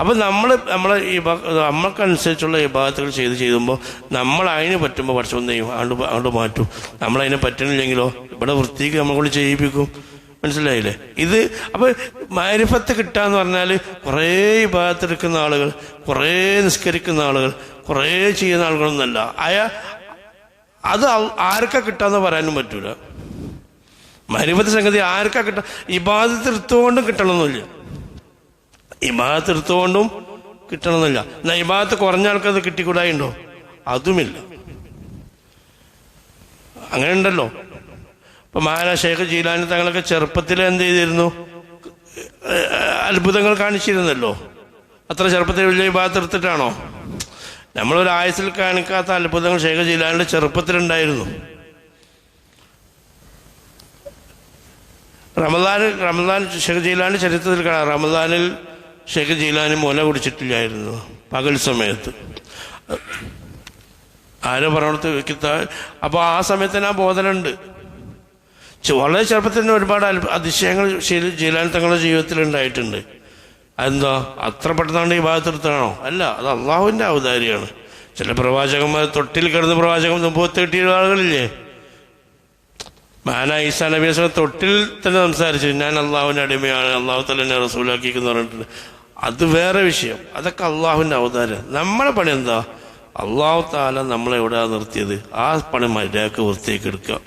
അപ്പം നമ്മൾ നമ്മളെ ഈ നമ്മൾക്കനുസരിച്ചുള്ള വിഭാഗത്തുകൾ ചെയ്ത് ചെയ്യുമ്പോൾ നമ്മൾ അതിന് പറ്റുമ്പോൾ പഠിച്ചു ചെയ്യും അങ്ങോട്ട് അങ്ങോട്ട് മാറ്റും. നമ്മളതിനെ പറ്റണില്ലെങ്കിലോ? ഇവിടെ വൃത്തിക്ക് നമ്മളെ കൊണ്ട് ചെയ്യിപ്പിക്കും. മനസ്സിലായില്ലേ? ഇത് അപ്പൊ മാരിഫത്ത് കിട്ടാന്ന് പറഞ്ഞാൽ കുറേ വിഭാഗത്തെടുക്കുന്ന ആളുകൾ കുറേ നിസ്കരിക്കുന്ന ആളുകൾ കുറേ ചെയ്യുന്ന ആളുകളൊന്നല്ല. അയ അത് ആർക്കാ കിട്ടാന്ന് പറയാനും പറ്റൂല. മാരിഫത്ത് സംഗതി ആർക്ക കിട്ട ഇബാദത്ത് എടുത്തുകൊണ്ടും കിട്ടണമെന്നില്ല ഇബാദത്ത് എടുത്തുകൊണ്ടും കിട്ടണമെന്നില്ല എന്നാൽ ഇബാദത്ത് കുറഞ്ഞ ആൾക്കത് കിട്ടിക്കൂടായുണ്ടോ? അതുമില്ല. അങ്ങനെ ഉണ്ടല്ലോ ഇപ്പൊ മഹാരാ ഷേഖ് ജീലാനി തങ്ങളൊക്കെ ചെറുപ്പത്തിൽ എന്ത് ചെയ്തിരുന്നു? അത്ഭുതങ്ങൾ കാണിച്ചിരുന്നല്ലോ. അത്ര ചെറുപ്പത്തിൽ വലിയ വിഭാഗത്തിൽ എടുത്തിട്ടാണോ? നമ്മളൊരു ആയുസിൽ കാണിക്കാത്ത അത്ഭുതങ്ങൾ ഷേഖ് ജീലാനിയുടെ ചെറുപ്പത്തിലുണ്ടായിരുന്നു റമദാനിൽ റമദാൻ ഷെയ്ഖ് ജീലാനി ചരിത്രത്തിൽ കാണാം. റമദാനിൽ ഷെയ്ഖ് ജീലാനി മുല കുടിച്ചിട്ടില്ലായിരുന്നു പകൽ സമയത്ത്. ആരോ പറഞ്ഞിടത്ത് കിത്താ അപ്പോൾ ആ സമയത്ത് ആ ബോധനുണ്ട്. വളരെ ചെറുപ്പത്തിൽ തന്നെ ഒരുപാട് അതിശയങ്ങൾ ജീലാൻ തങ്ങളുടെ ജീവിതത്തിൽ ഉണ്ടായിട്ടുണ്ട്. അതെന്താ? അത്ര പെട്ടെന്നാണ് ഈ ഭാഗത്തെടുത്താണോ അല്ല അത് അള്ളാഹുവിന്റെ അവതാരിയാണ് ചില പ്രവാചകന്മാർ തൊട്ടിൽ കിടന്ന് പ്രവാചകം മുമ്പത്ത് കിട്ടിയ ആളുകളില്ലേ? മാന ഈസാ നബി വസ്ലം തൊട്ടിൽ തന്നെ സംസാരിച്ചു. ഞാൻ അള്ളാഹുവിന്റെ അടിമയാണ് അള്ളാഹു തന്നെ എന്നെ റസൂലാക്കിയെന്ന് പറഞ്ഞിട്ടുണ്ട്. അത് വേറെ വിഷയം. അതൊക്കെ അള്ളാഹുവിന്റെ അവതാരം നമ്മളെ പണി എന്താ? അള്ളാഹു താല നമ്മളെ എവിടെയാ നിർത്തിയത്? ആ പണി മര്യാദയ്ക്ക് വൃത്തിയാക്കി എടുക്കുക.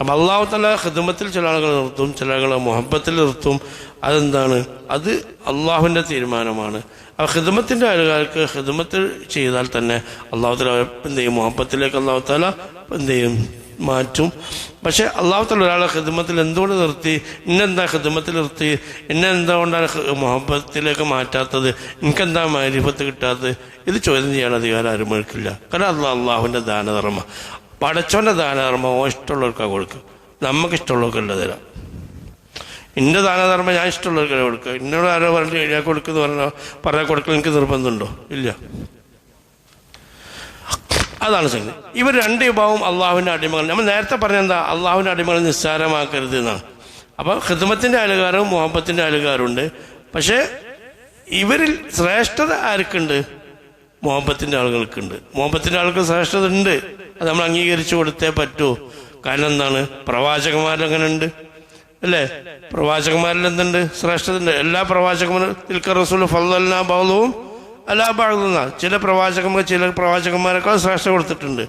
അപ്പം അള്ളാഹു തല ഹിദമത്തിൽ ചില ആളുകൾ നിർത്തും ചില ആളുകളെ മുഹബത്തിൽ നിർത്തും. അതെന്താണ്? അത് അള്ളാഹുവിന്റെ തീരുമാനമാണ്. ആ ഹിദമത്തിന്റെ ആളുകൾക്ക് ഹിദ്മത്തിൽ ചെയ്താൽ തന്നെ അള്ളാഹു തല എന്ത് ചെയ്യും? മുഹബത്തിലേക്ക് അള്ളാഹു തല എന്ത് ചെയ്യും? മാറ്റും. പക്ഷെ അള്ളാഹുത്തല ഒരാളെ ഹിദ്മത്തിൽ എന്തുകൊണ്ട് നിർത്തി? ഇന്നെന്താ ഹിദ്മത്തിൽ നിർത്തി? എന്നെ എന്തുകൊണ്ടാണ് മുഹബത്തിലേക്ക് മാറ്റാത്തത്? എനിക്കെന്താ മാരിഫത്ത് കിട്ടാത്തത്? ഇത് ചോദ്യം ചെയ്യാൻ അധികാരം ആരും എടുക്കില്ല കാരണം അല്ല അള്ളാഹുവിന്റെ ദാനധർമ്മ. പടച്ചോന്റെ ദാനധർമ്മ ഓ ഇഷ്ടമുള്ളവർക്കാണ് കൊടുക്കുക നമുക്ക് ഇഷ്ടമുള്ളവർക്കല്ല തരാം. എന്റെ ദാനധർമ്മം ഞാൻ ഇഷ്ടമുള്ളവർക്കല്ല കൊടുക്കുക എന്നോട് ആരോ പറഞ്ഞു ഞാൻ കൊടുക്കുന്നു പറഞ്ഞാൽ പറയാൻ കൊടുക്കൽ എനിക്ക് നിർബന്ധമുണ്ടോ? ഇല്ല. അതാണ് സംഗതി. ഇവർ രണ്ട് വിഭാവം അള്ളാഹുവിന്റെ അടിമകൾ നമ്മൾ നേരത്തെ പറഞ്ഞ എന്താ? അള്ളാഹുവിന്റെ അടിമകൾ നിസ്സാരമാക്കരുത് എന്നാണ്. അപ്പോൾ ഹിദ്മത്തിന്റെ അയലുകാരും മുഹബത്തിന്റെ അയലുകാരുണ്ട് പക്ഷേ ഇവരിൽ ശ്രേഷ്ഠത ആർക്കുണ്ട്? മുഹബത്തിന്റെ ആളുകൾക്കുണ്ട്. മുഹബത്തിന്റെ ആൾക്ക് ശ്രേഷ്ഠത ഉണ്ട്. അത് നമ്മൾ അംഗീകരിച്ചു കൊടുത്തേ പറ്റൂ. കാരണം എന്താണ്? പ്രവാചകന്മാരങ്ങനെ ഉണ്ട് അല്ലേ? പ്രവാചകന്മാരിൽ എന്തുണ്ട് ശ്രേഷ്ഠത ഉണ്ട് എല്ലാ പ്രവാചകന്മാരും തിൽക്കർ റസൂൽ ഫല്ലാ ബൗലവും അല്ല ബാഴുന്ന ചില പ്രവാചകന്മാർ ചില പ്രവാചകന്മാരെക്കാൾ ശ്രേഷ്ഠ കൊടുത്തിട്ടുണ്ട്.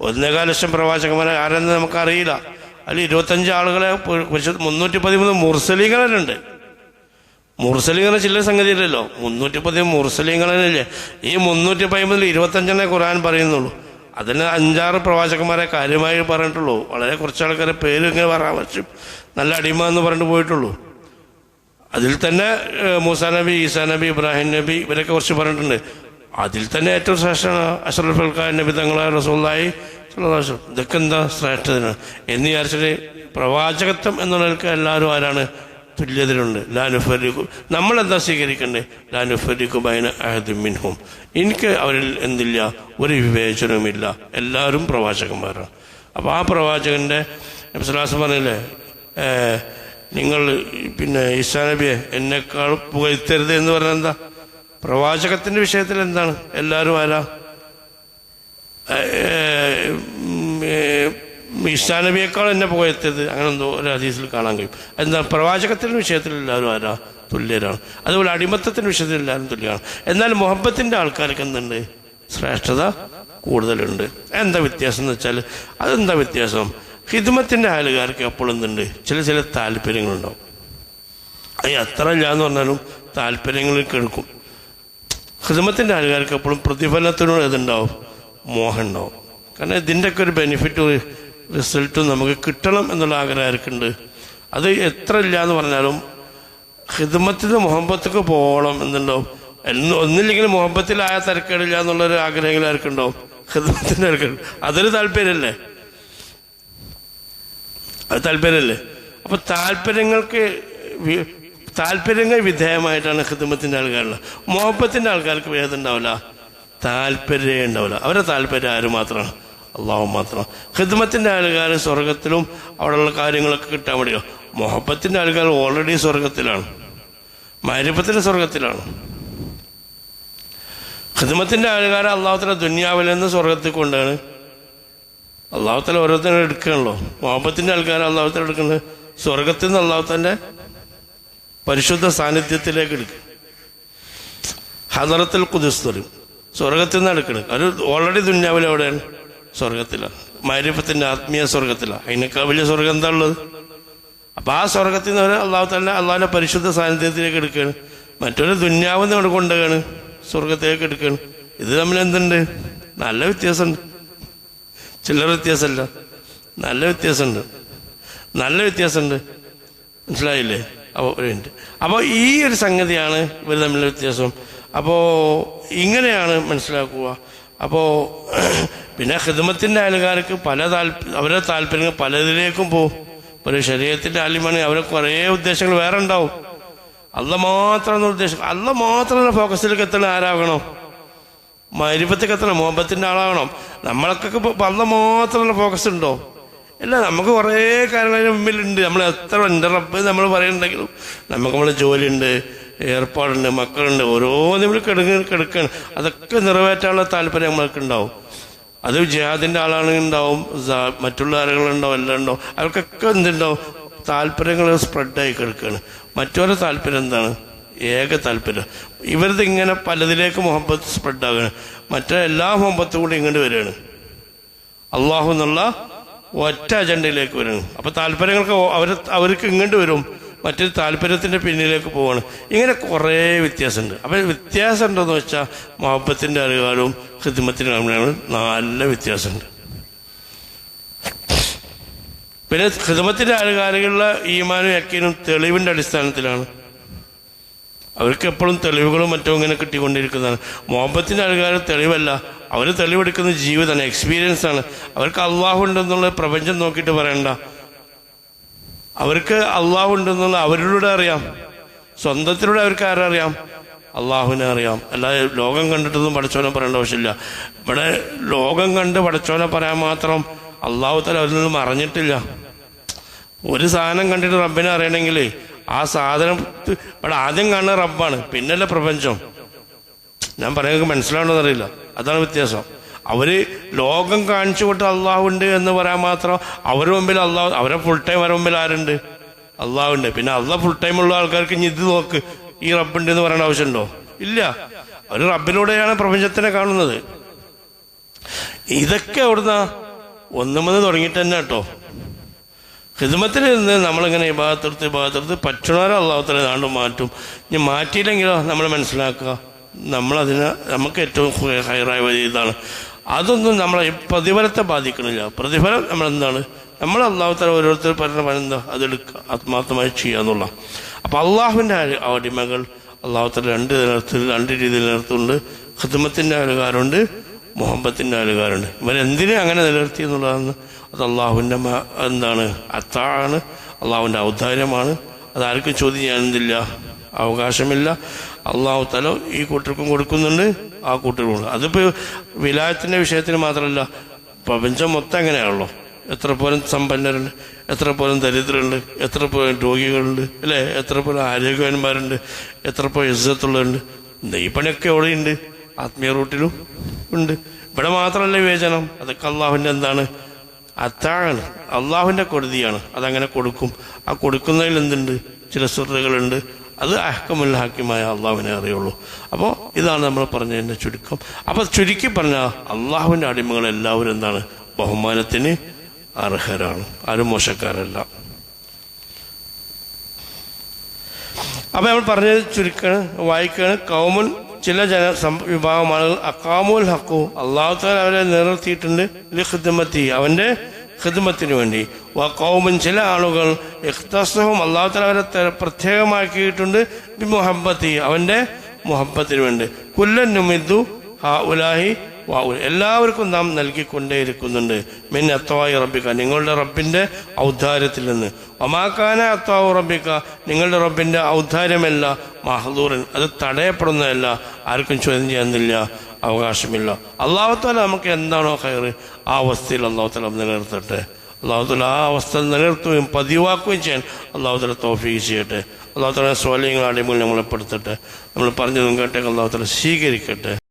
ഒന്നേകാൽ ലക്ഷം പ്രവാചകന്മാരെ ആരെന്ന് നമുക്കറിയില്ല. അതിൽ ഇരുപത്തഞ്ച് ആളുകളെ മുന്നൂറ്റി പതിമൂന്ന് മുർസലിങ്ങളുണ്ട് മുർസലിങ്ങനെ ചില സംഗതിയില്ലല്ലോ. മുന്നൂറ്റി പതിമൂന്ന് മുർസലിങ്ങളില്ലേ ഈ മുന്നൂറ്റി പതിമൂന്നിൽ ഇരുപത്തഞ്ചെണ്ണേ ഖുറാൻ പറയുന്നുള്ളൂ. അതിന് അഞ്ചാറ് പ്രവാചകന്മാരെ കാര്യമായി പറഞ്ഞിട്ടുള്ളൂ. വളരെ കുറച്ച് ആൾക്കാരെ പേര് ഇങ്ങനെ പറ്റും. നല്ല അടിമ എന്ന് പറഞ്ഞിട്ട് പോയിട്ടുള്ളൂ. അതിൽ തന്നെ മൂസാ നബി ഈസാ നബി ഇബ്രാഹിം നബി ഇവരൊക്കെ കുറച്ച് പറഞ്ഞിട്ടുണ്ട്. അതിൽ തന്നെ ഏറ്റവും ശ്രേഷ്ഠമാണ് അഷറഫ് അൽഖാൻ നബി തങ്ങളെ റസൂള്ളായി ഇതൊക്കെ എന്താ ശ്രേഷ്ഠതയാണ്? എന്ന് വിചാരിച്ചിട്ട് പ്രവാചകത്വം എന്നുള്ളവർക്ക് എല്ലാവരും ആരാണ്? തുല്യതയിലുണ്ട്. ലാനുഫരിക്കും നമ്മളെന്താ സ്വീകരിക്കണ്ടേ? ലാനുഫരിക്കും ബൈന അഹദും മിൻഹും. എനിക്ക് അവരിൽ എന്തില്ല? ഒരു വിവേചനവുമില്ല. എല്ലാവരും പ്രവാചകന്മാരാണ്. അപ്പോൾ ആ പ്രവാചകന്റെ നബ്സലാസം പറഞ്ഞില്ലേ? നിങ്ങൾ പിന്നെ ഈസാ നബിയെ എന്നെക്കാൾ പുകഴ്ത്തരുത് എന്ന് പറഞ്ഞാൽ എന്താ? പ്രവാചകത്തിന്റെ വിഷയത്തിൽ എന്താണ്? എല്ലാവരും ആരാ? ഏഹ്, നബിയേക്കാൾ എന്നെ പുകഴ്ത്തരുത് അങ്ങനെ എന്തോ ഒരു ഹദീസിൽ കാണാൻ കഴിയും. എന്താ പ്രവാചകത്തിന്റെ വിഷയത്തിൽ എല്ലാവരും ആരാ? തുല്യരാണ്. അതുപോലെ അടിമത്തത്തിന്റെ വിഷയത്തിൽ എല്ലാവരും തുല്യരാണ്. എന്നാൽ മുഹബത്തിന്റെ ആൾക്കാർക്ക് എന്തുണ്ട്? ശ്രേഷ്ഠത കൂടുതലുണ്ട്. എന്താ വ്യത്യാസം എന്ന് വെച്ചാൽ അതെന്താ വ്യത്യാസം? ഹിദ്മത്തിന്റെ ആളുകാർക്ക് എപ്പോഴും എന്തുണ്ട്? ചില ചില താല്പര്യങ്ങളുണ്ടാവും. അത് എത്ര ഇല്ല എന്ന് പറഞ്ഞാലും താല്പര്യങ്ങളിൽ കേൾക്കും ഹിദ്മത്തിന്റെ ആൾക്കാർക്ക് എപ്പോഴും പ്രതിഫലത്തിനോട് ഇതുണ്ടാവും. മോഹം ഉണ്ടാവും. കാരണം ഇതിന്റെയൊക്കെ ഒരു ബെനിഫിറ്റും റിസൾട്ടും നമുക്ക് കിട്ടണം എന്നുള്ള ആഗ്രഹം ആർക്കുണ്ട്? അത് എത്ര ഇല്ല എന്ന് പറഞ്ഞാലും ഹിദ്മത്തിന് മുഹബത്തേക്ക് പോകണം എന്നുണ്ടാവും എന്ന് ഒന്നില്ലെങ്കിൽ മുഹബത്തിലായ തിരക്കേടില്ല എന്നുള്ളൊരു ആഗ്രഹങ്ങൾ ഹിദ്മത്തിന്റെ ആൾക്കാർ അതൊരു താല്പര്യമല്ലേ? അത് താല്പര്യമല്ലേ? അപ്പൊ താല്പര്യങ്ങൾക്ക് താല്പര്യങ്ങൾ വിധേയമായിട്ടാണ് ഹിദ്മത്തിന്റെ ആൾക്കാരുള്ളത്. മുഹബത്തിന്റെ ആൾക്കാർക്ക് വേദന ഉണ്ടാവില്ല. താല്പര്യം ഉണ്ടാവില്ല. അവരുടെ താല്പര്യം ആര് മാത്രമാണ്? അള്ളാഹു മാത്രം. ഹിദ്മത്തിന്റെ ആൾക്കാർ സ്വർഗത്തിലും അവിടെയുള്ള കാര്യങ്ങളൊക്കെ കിട്ടാൻ വേണ്ടിയോ? മുഹബത്തിന്റെ ആൾക്കാർ ഓൾറെഡി സ്വർഗത്തിലാണ്. മാരിപ്പത്തിന്റെ സ്വർഗത്തിലാണ്. ഹിദ്മത്തിന്റെ ആൾക്കാർ അള്ളാഹുത്തല ദുന്യാവിൽ നിന്ന് സ്വർഗത്തിൽ കൊണ്ടാണ് അള്ളാഹുത്തല ഓരോരുത്തരും എടുക്കണല്ലോ മുഹബത്തിന്റെ ആൾക്കാർ അള്ളാഹുത്തല എടുക്കുന്നത് സ്വർഗത്തിൽ നിന്ന് അള്ളാഹുത്തന്റെ പരിശുദ്ധ സാന്നിധ്യത്തിലേക്ക് എടുക്കും ഹദറത്തിൽ കുതിസ്തരും സ്വർഗത്തിൽ നിന്ന് എടുക്കണം. അത് ഓൾറെഡി ദുന്യാവിൽ എവിടെയാണ്? സ്വർഗത്തിലാണ് മാരിഫത്തിന്റെ ആത്മീയ സ്വർഗത്തിലാണ് അതിനേക്കാൾ വലിയ സ്വർഗം എന്താ ഉള്ളത്? അപ്പൊ ആ സ്വർഗത്തിൽ നിന്ന് അവരെ അള്ളാഹു തന്നെ അള്ളാഹിന്റെ പരിശുദ്ധ സാന്നിധ്യത്തിലേക്ക് എടുക്കുകയാണ്. മറ്റൊരു ദുന്യാവ് നിങ്ങൾ കൊണ്ടുകയാണ് സ്വർഗത്തിലേക്ക് എടുക്കുകയാണ്. ഇത് തമ്മിൽ എന്തുണ്ട്? നല്ല വ്യത്യാസമുണ്ട്. ചില്ലറ വ്യത്യാസമല്ല. നല്ല വ്യത്യാസമുണ്ട്. നല്ല വ്യത്യാസമുണ്ട്. മനസ്സിലായില്ലേ? അപ്പോൾ അപ്പോൾ ഈ ഒരു സംഗതിയാണ് ഇവർ തമ്മിലുള്ള വ്യത്യാസം. അപ്പോൾ ഇങ്ങനെയാണ് മനസ്സിലാക്കുക. അപ്പോൾ പിന്നെ ഹിദ്മത്തിന്റെ ആൾക്കാർക്ക് പല താല്പര്യം അവരെ താല്പര്യങ്ങൾ പലതിലേക്കും പോകും ഒരു ശരീരത്തിന്റെ ആലിമാണ് അവരെ കുറേ ഉദ്ദേശങ്ങൾ വേറെ ഉണ്ടാവും. അല്ല മാത്രം ഉദ്ദേശം അല്ല മാത്രം ഫോക്കസിലേക്ക് എത്തണ ആരാകണം? മരിപ്പത്തേക്ക് എത്തണം മുഹബത്തിന്റെ ആളാകണം. നമ്മളൊക്കെ ഇപ്പൊ അല്ല മാത്രമുള്ള ഫോക്കസ് ഉണ്ടോ? ഇല്ല നമുക്ക് കുറേ കാര്യങ്ങൾ അതിന് മുമ്പിലുണ്ട്. നമ്മൾ എത്ര റബ്ബ് നമ്മൾ പറയുന്നുണ്ടെങ്കിലും നമുക്ക് നമ്മളെ ജോലിയുണ്ട്. ഏർപ്പാടുണ്ട് മക്കളുണ്ട് ഓരോ ഇവിടെ കിടങ്ങി കിടക്കുകയാണ് അതൊക്കെ നിറവേറ്റാനുള്ള താല്പര്യം നമ്മൾക്ക് ഉണ്ടാവും അത് ജിഹാദിന്റെ ആളാണെങ്കിൽ ഉണ്ടാവും മറ്റുള്ള ആളുകളുണ്ടാവും എല്ലാം ഉണ്ടാവും അവർക്കൊക്കെ എന്തുണ്ടാവും? താല്പര്യങ്ങൾ സ്പ്രെഡായി കിടക്കുകയാണ് മറ്റൊരു താല്പര്യം എന്താണ്? ഏക താല്പര്യം. ഇവരത് ഇങ്ങനെ പലതിലേക്ക് മുഹബത്ത് സ്പ്രെഡാകുകയാണ് മറ്റേ എല്ലാ മുഹബത്തും കൂടി ഇങ്ങോട്ട് വരികയാണ് അള്ളാഹു എന്നുള്ള ഒറ്റ അജണ്ടയിലേക്ക് വരുന്നു അപ്പൊ താല്പര്യങ്ങൾക്ക് അവർ അവർക്ക് ഇങ്ങോട്ട് വരും. മറ്റൊരു താല്പര്യത്തിന്റെ പിന്നിലേക്ക് പോവാണ്. ഇങ്ങനെ കുറേ വ്യത്യാസമുണ്ട്. അപ്പോൾ വ്യത്യാസം ഉണ്ടോയെന്ന് വെച്ചാൽ മുഹബത്തിന്റെ അറിവാലും ഹിദ്മത്തിന്റെ അറിവാലും നല്ല വ്യത്യാസമുണ്ട്. പിന്നെ ഹിദ്മത്തിന്റെ ആളുകാരുകളുടെ ഈമാനും യക്കീനും തെളിവിന്റെ അടിസ്ഥാനത്തിലാണ്. അവർക്ക് എപ്പോഴും തെളിവുകളും മറ്റും ഇങ്ങനെ കിട്ടിക്കൊണ്ടിരിക്കുന്നതാണ്. മോഹബത്തിന്റെ ആൾക്കാർ തെളിവല്ല. അവർ തെളിവെടുക്കുന്ന ജീവിതമാണ് എക്സ്പീരിയൻസ് ആണ് അവർക്ക് അള്ളാഹു ഉണ്ടെന്നുള്ള പ്രപഞ്ചം നോക്കിയിട്ട് പറയണ്ട. അവർക്ക് അള്ളാഹു ഉണ്ടെന്നുള്ള അവരിലൂടെ അറിയാം. സ്വന്തത്തിലൂടെ അവർക്ക് ആരറിയാം അള്ളാഹുവിനെ അറിയാം. അല്ലാതെ ലോകം കണ്ടിട്ടൊന്നും പടച്ചോനെ പറയേണ്ട ആവശ്യമില്ല. ഇവിടെ ലോകം കണ്ട് പടച്ചോനെ പറയാൻ മാത്രം അള്ളാഹു തല അവരിൽ നിന്നും അറിഞ്ഞിട്ടില്ല. ഒരു സാധനം കണ്ടിട്ട് റബ്ബിനെ അറിയണമെങ്കിൽ ആ സാധനം ഇവിടെ ആദ്യം കാണുന്ന റബ്ബാണ്. പിന്നല്ലേ പ്രപഞ്ചം. ഞാൻ പറയുന്നത് മനസ്സിലാവണമെന്നറിയില്ല അതാണ് വ്യത്യാസം. അവർ ലോകം കാണിച്ചു കൊട്ട് അള്ളാഹുണ്ട് എന്ന് പറയാൻ മാത്രം അവരുടെ മുമ്പിൽ അള്ളാഹു അവരെ ഫുൾ ടൈം അവരുടെ മുമ്പിൽ ആരുണ്ട്? അള്ളാഹുണ്ട് പിന്നെ അള്ളാഹ് ഫുൾ ടൈം ഉള്ള ആൾക്കാർക്ക് ഇനി ഇത് നോക്ക്. ഈ റബ്ബുണ്ട് എന്ന് പറയേണ്ട ആവശ്യമുണ്ടോ ഇല്ല. അവർ റബ്ബിലൂടെയാണ് പ്രപഞ്ചത്തിനെ കാണുന്നത്. ഇതൊക്കെ അവിടുന്ന് ഒന്നുമത് തുടങ്ങിയിട്ട് തന്നെ കേട്ടോ. ഹിദ്മത്തിൽ നിന്ന് നമ്മളിങ്ങനെ ഭാഗത്തെടുത്ത് ഭാഗത്തെടുത്ത് പറ്റണവരെ അള്ളാഹുത്തല നാണ്ട് മാറ്റും. ഇനി മാറ്റിയില്ലെങ്കിലോ? നമ്മൾ മനസ്സിലാക്കുക. നമ്മളതിന് നമുക്ക് ഏറ്റവും ഹയറായ വഴി ഇതാണ്. അതൊന്നും നമ്മളെ പ്രതിഫലത്തെ ബാധിക്കണില്ല. പ്രതിഫലം നമ്മളെന്താണ്? നമ്മൾ അള്ളാഹുത്തല ഓരോരുത്തർ പറഞ്ഞ എന്താ അതെടുക്കുക. ആത്മാർത്ഥമായി ചെയ്യുക എന്നുള്ള. അപ്പം അള്ളാഹുവിന്റെ അടിമകൾ അള്ളാഹുത്തല രണ്ട് നിലത്തിൽ രണ്ട് രീതിയിൽ നിലത്തുണ്ട് ഹിദ്മത്തിന്റെ അലുകാരുണ്ട് മുഹബത്തിന്റെ അലുകാരുണ്ട് ഇവരെന്തിനെ അങ്ങനെ നിലനിർത്തി എന്നുള്ളതാണ്. അത് അള്ളാഹുവിന്റെ എന്താണ്? അത്താണ് അള്ളാഹുവിന്റെ ഔദാര്യമാണ്. അതാർക്കും ചോദ്യം ചെയ്യാനെന്തില്ല അവകാശമില്ല. അള്ളാഹു തല ഈ കൂട്ടർക്കും കൊടുക്കുന്നുണ്ട് ആ കൂട്ടർക്കും അതിപ്പോൾ വിലായത്തിന്റെ വിഷയത്തിന് മാത്രമല്ല പ്രപഞ്ചം മൊത്തം അങ്ങനെയാണല്ലോ. എത്ര പോലും സമ്പന്നരുണ്ട് എത്ര പോലും ദരിദ്രരുണ്ട് എത്ര പോലും രോഗികളുണ്ട് അല്ലേ? എത്ര പോലും ആരോഗ്യവാന്മാരുണ്ട് എത്ര പോലും ഇസ്സത്തുള്ളവരുണ്ട്. ഈ എവിടെയുണ്ട്? ആത്മീയ റൂട്ടിലും ഉണ്ട്. ഇവിടെ മാത്രമല്ല വിവേചനം. അതൊക്കെ അള്ളാഹുവിന്റെ എന്താണ്? അത്താണ് അള്ളാഹുവിന്റെ കൊടുതിയാണ്. അതങ്ങനെ കൊടുക്കും. ആ കൊടുക്കുന്നതിൽ എന്തുണ്ട്? ചില സുഹൃത്തുക്കളുണ്ട്. അത് അഹക്കമുല്ല ഹാക്കിമായ അള്ളാഹുവിനെ അറിയുള്ളൂ. അപ്പോൾ ഇതാണ് നമ്മൾ പറഞ്ഞതിന്റെ ചുരുക്കം. അപ്പോൾ ചുരുക്കി പറഞ്ഞാൽ അള്ളാഹുവിന്റെ അടിമകൾ എല്ലാവരും എന്താണ്? ബഹുമാനത്തിന് അർഹരാണ്. ആരും മോശക്കാരല്ല. അപ്പൊ നമ്മൾ പറഞ്ഞത് ചുരുക്കാണ് വായിക്കാണ്. കൗമുൻ ചില ജന വിഭാഗമാണ് അക്കാമുൽ ഹക്കു. അള്ളാഹു താല അവരെ നിലനിർത്തിയിട്ടുണ്ട്. അവന്റെ ഖിദ്മത്തിന് വേണ്ടി. വ കൗമൻ ചില ആളുകൾ ഇഖ്തസഹും അള്ളാഹു താല അവരെ പ്രത്യേകമാക്കിയിട്ടുണ്ട് ബി മുഹബത്തി അവന്റെ മുഹബത്തിന് വേണ്ടി. കുല്ലൻ നുമിദ്ദു ഹാ ഉലാഹി എല്ലാവർക്കും നാം നൽകിക്കൊണ്ടേയിരിക്കുന്നുണ്ട്. മിൻ അത്തവായി റബ്ബിക്ക നിങ്ങളുടെ റബ്ബിന്റെ ഔദാര്യത്തിൽ നിന്ന്. ഒമാക്കാന അത്താവു റബ്ബിക്ക നിങ്ങളുടെ റബ്ബിന്റെ ഔദാര്യമല്ല മഹദൂറൻ അത് തടയപ്പെടുന്നതല്ല ആർക്കും ചോദ്യം ചെയ്യുന്നില്ല അവകാശമില്ല. തആല നമുക്ക് എന്താണോ കയറ് ആ അവസ്ഥയിൽ അള്ളാഹുത്തല നിലനിർത്തട്ടെ. അള്ളാഹുത്തല ആ അവസ്ഥ നിലനിർത്തുകയും പതിവാക്കുകയും ചെയ്യാൻ അള്ളാഹുത്തല തോഫീക്ക് ചെയ്യട്ടെ. അള്ളാഹുത്തല സ്വാലിങ്ങൾ അടിമകൾ നമ്മളെ പെടുത്തട്ടെ. നമ്മൾ പറഞ്ഞതും കേട്ടേക്ക്. അള്ളാഹുത്തല സ്വീകരിക്കട്ടെ.